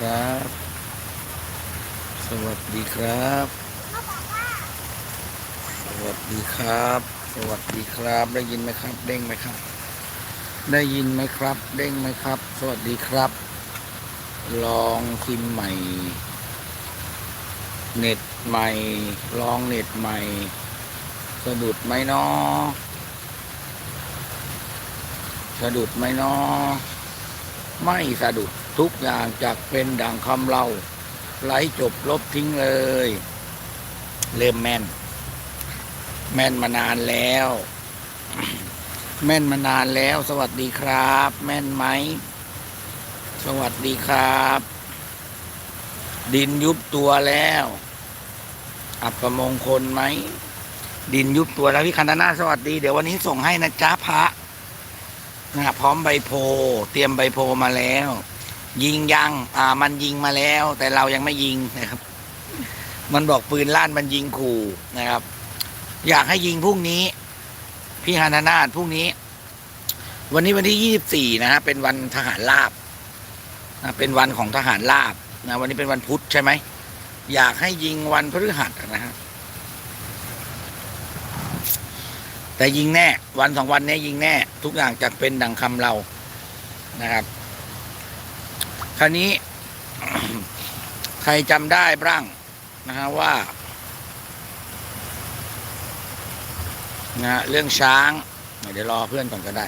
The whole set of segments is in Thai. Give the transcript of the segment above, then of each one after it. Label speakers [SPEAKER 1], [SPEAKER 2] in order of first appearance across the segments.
[SPEAKER 1] ครับ สวัสดีครับ สวัสดีครับ สวัสดีครับ ได้ยินไหมครับ เด้งไหมครับ ได้ยินไหมครับ เด้งไหมครับ สวัสดีครับ ลองซิมใหม่ เน็ตใหม่ ลองเน็ตใหม่ สะดุดไหมเนาะสะดุดไหมเนาะไม่สะดุด ทุกอย่างจากเป็นดังคำเราไหลจบลบทิ้งเลย เริ่มแม่น แม่นมานานแล้ว แม่นมานานแล้ว สวัสดีครับ แม่นไหม สวัสดีครับ ดินยุบตัวแล้ว อัปมงคลไหม ดินยุบตัวแล้วพี่คันธนาสวัสดี เดี๋ยววันนี้ส่งให้นะจ๊ะพระนะพร้อมใบโพ เตรียมใบโพมาแล้ว ยิงยัง อ่า มันยิงมาแล้ว แต่เรายังไม่ยิงนะครับ มันบอกปืนลั่นมันยิงขู่นะครับ อยากให้ยิงพรุ่งนี้ พี่ฮันธนาถพรุ่งนี้ วันนี้วันที่ยี่สิบสี่นะฮะเป็นวันทหารลาบนะเป็นวันของทหารลาบนะวันนี้เป็นวันพุธใช่ไหมอยากให้ยิงวันพฤหัสนะฮะแต่ยิงแน่ วันสองวันนี้ยิงแน่ ทุกอย่างจะเป็นดังคำเรานะครับ คราวนี้ ใครจำได้บ้างนะฮะว่านะเรื่องช้าง เดี๋ยวรอเพื่อนก่อนก็ได้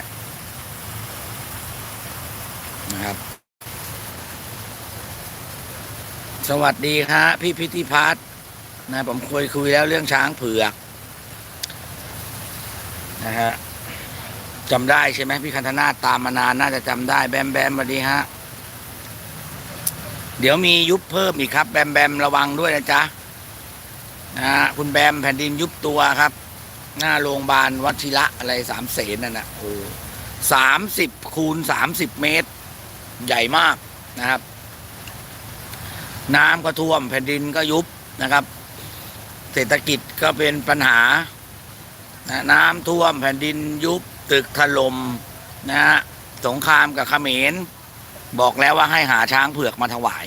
[SPEAKER 1] นะครับ สวัสดีครับ พี่พิธิพัฒน์นะผมเคยคุยแล้วเรื่องช้างเผือก นะฮะจำได้ใช่ไหมพี่คันธนาตามมานานน่าจะจำได้แบมแบมสวัสดีฮะ เดี๋ยวมียุบเพิ่มอีกครับ แบมแบมระวังด้วยนะจ๊ะนะฮะคุณแบมแผ่นดินยุบตัวครับ หน้าโรงพยาบาลวัชิระอะไรสามเสนนั่นนะโอ้สามสิบคูณสามสิบเมตร ใหญ่มากนะครับ น้ำก็ท่วมแผ่นดินก็ยุบนะครับ เศรษฐกิจก็เป็นปัญหานะน้ำท่วมแผ่นดินยุบตึกถล่มนะฮะสงครามกับเขมร บอกแล้วว่าให้หาช้างเผือกมาถวาย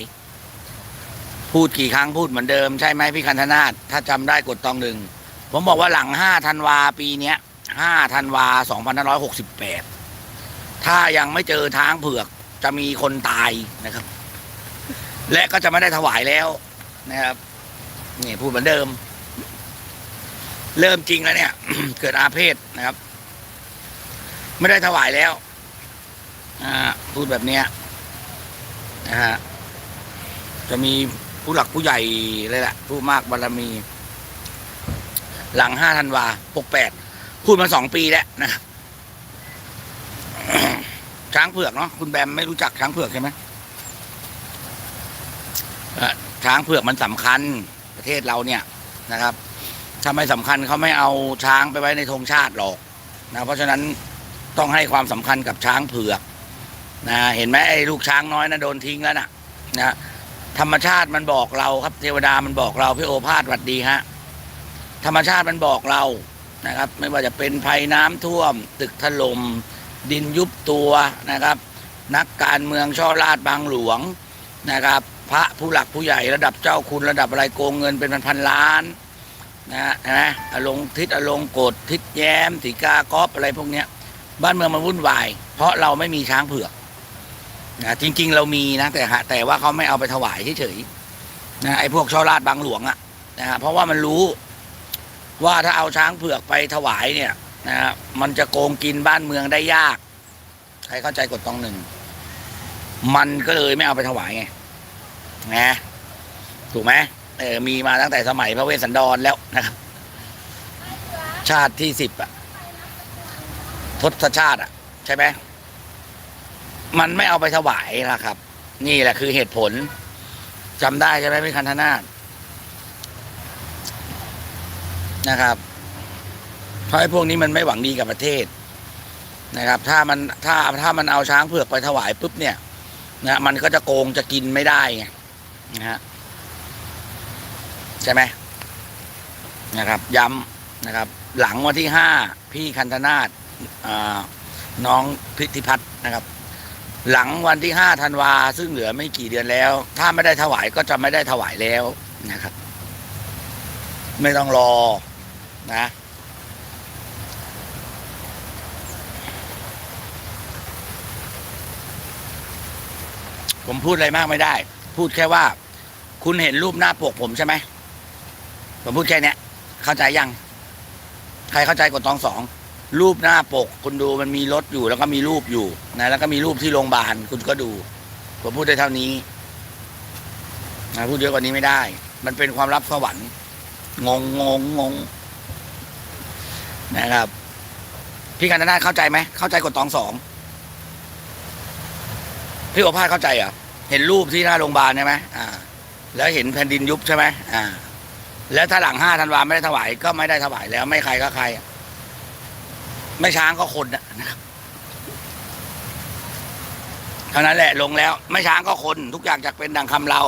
[SPEAKER 1] พูดกี่ครั้งพูดเหมือนเดิมใช่ไหมพี่คันธนาถถ้าจำได้กดตองหนึ่ง ผมบอกว่าหลังห้าธันวาปีเนี้ยห้าธันวาสองพันห้าร้อยหกสิบแปดถ้ายังไม่เจอช้างเผือกจะมีคนตายนะครับ และก็จะไม่ได้ถวายแล้วนะครับนี่พูดเหมือนเดิม เริ่มจริงแล้วเนี่ย เกิดอาเพศนะครับ ไม่ได้ถวายแล้ว อ่า พูดแบบเนี้ย นะฮะจะมีผู้หลักผู้ใหญ่เลยแหละผู้มากบารมี หลังห้าธันวาปกแปดพูดมาสองปีแล้วนะครับช้างเผือกเนาะคุณแบมไม่รู้จักช้างเผือกใช่ไหมช้างเผือกมันสำคัญประเทศเราเนี่ยนะครับถ้าไม่สำคัญเขาไม่เอาช้างไปไว้ในธงชาติหรอกนะเพราะฉะนั้นต้องให้ความสำคัญกับช้างเผือก นะเห็นไหมไอ้ลูกช้างน้อยนะโดนทิ้งแล้วนะนะธรรมชาติมันบอกเราครับเทวดามันบอกเราพี่โอภาสหวัดดีฮะธรรมชาติมันบอกเรานะครับ ไม่ว่าจะเป็นภัยน้ำท่วม ตึกถลม่มดินยุบตัวนะครับ นักการเมืองช่อราดบางหลวงนะครับ พระผู้หลักผู้ใหญ่ระดับเจ้าคุณระดับอะไรโกงเงินเป็นพันๆล้านนะฮะเห็นไหมอลงทิศอลงกฎทิศแย้มสีกากอบอะไรพวกเนี้ยบ้านเมืองมันวุ่นวาย เพราะเราไม่มีช้างเผือก นะจริง ๆ เรามีนะแต่ฮะแต่ว่าเขาไม่เอาไปถวายเฉยๆนะไอ้พวกช่อราดบางหลวงอะนะฮะเพราะว่ามันรู้ ว่าถ้าเอาช้างเผือกไปถวายเนี่ยนะฮะมันจะโกงกินบ้านเมืองได้ยากใครเข้าใจกฎตองหนึ่ง มันก็เลยไม่เอาไปถวายไงนะถูกไหมเออมีมาตั้งแต่สมัยพระเวสสันดรแล้วนะครับ ชาติที่สิบอะทศชาติอะใช่ไหม มันไม่เอาไปถวายนะครับ นี่แหละคือเหตุผลจำได้ใช่ไหมพี่คันธนาถนะครับเพราะไอ้พวกนี้มันไม่หวังดีกับประเทศนะครับ ถ้ามันถ้าถ้ามันเอาช้างเผือกไปถวายปุ๊บเนี่ยนะมันก็จะโกงจะกินไม่ได้ไงนะฮะใช่ไหมนะครับ ย้ำนะครับ หลังวันที่ห้าพี่คันธนาถอ่าน้องพิธิพัฒน์นะครับ หลังวันที่ห้าธันวาซึ่งเหลือไม่กี่เดือนแล้ว ถ้าไม่ได้ถวายก็จะไม่ได้ถวายแล้วนะครับ ไม่ต้องรอนะผมพูดอะไรมากไม่ได้ พูดแค่ว่า คุณเห็นรูปหน้าปกผมใช่ไหมผมพูดแค่เนี้ยเข้าใจยัง ใครเข้าใจกดตองสอง รูปหน้าปก คุณดูมันมีรถอยู่แล้วก็มีรูปอยู่นะแล้วก็มีรูปที่โรงพยาบาลคุณก็ดูผมพูดได้เท่านี้นะพูดเยอะกว่านี้ไม่ได้ มันเป็นความลับสวรรค์งงงงงงนะครับ พี่กันนาเข้าใจไหมเข้าใจกดตองสองพี่โอภาสเข้าใจเหรอเห็นรูปที่หน้าโรงพยาบาลใช่ไหมอ่า แล้วเห็นแผ่นดินยุบใช่ไหมอ่า แล้วถ้าหลังห้าธันวาไม่ได้ถวายก็ไม่ได้ถวายแล้วไม่ใครก็ใคร ไม่ช้างก็คนนะครับเท่านั้นแหละลงแล้ว ไม่ช้างก็คนทุกอย่างจะเป็นดังคำเรา